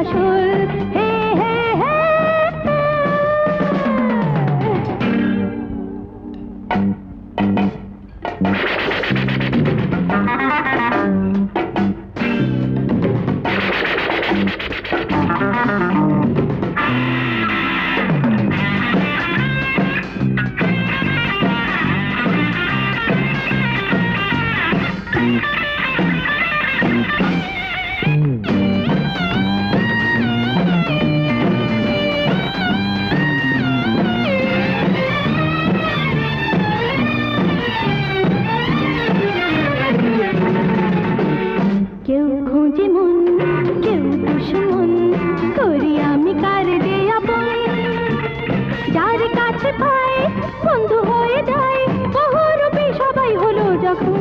আসর পাশে পাই বন্ধু হয়ে যায়। বহুরূপী সবাই হলো যখন।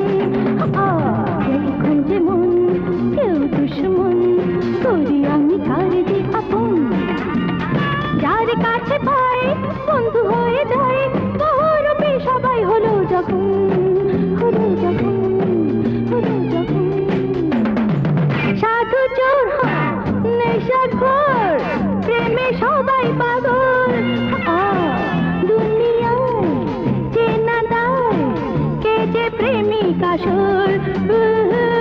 এখন যেমন কেউ দুশ্মন করি আমি কার যে আপন। যার কাছে পাই বন্ধু কে যে প্রেমিক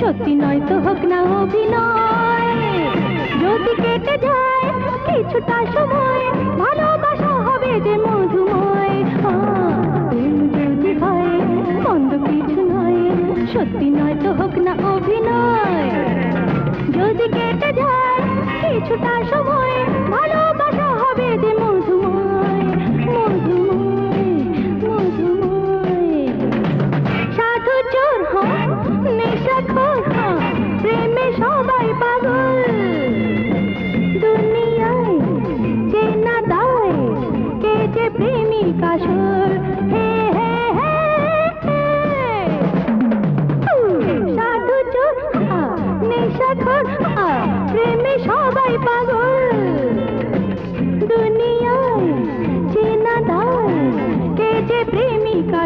সত্যি নয় তো হোক না অভিনয়। যদি কেটে যায়, কিছুটা সময়, ভালোবাসা হবে যে মধুময়। যদি হয় অন্ত কিছু নয়, সত্যি নয় তো হোক না অভিনয়। যদি কেটে যায়, কিছুটা সময় প্রেমে সবাই পাগল। দুনিয়ায় চেনা দায় কে যে প্রেমিকা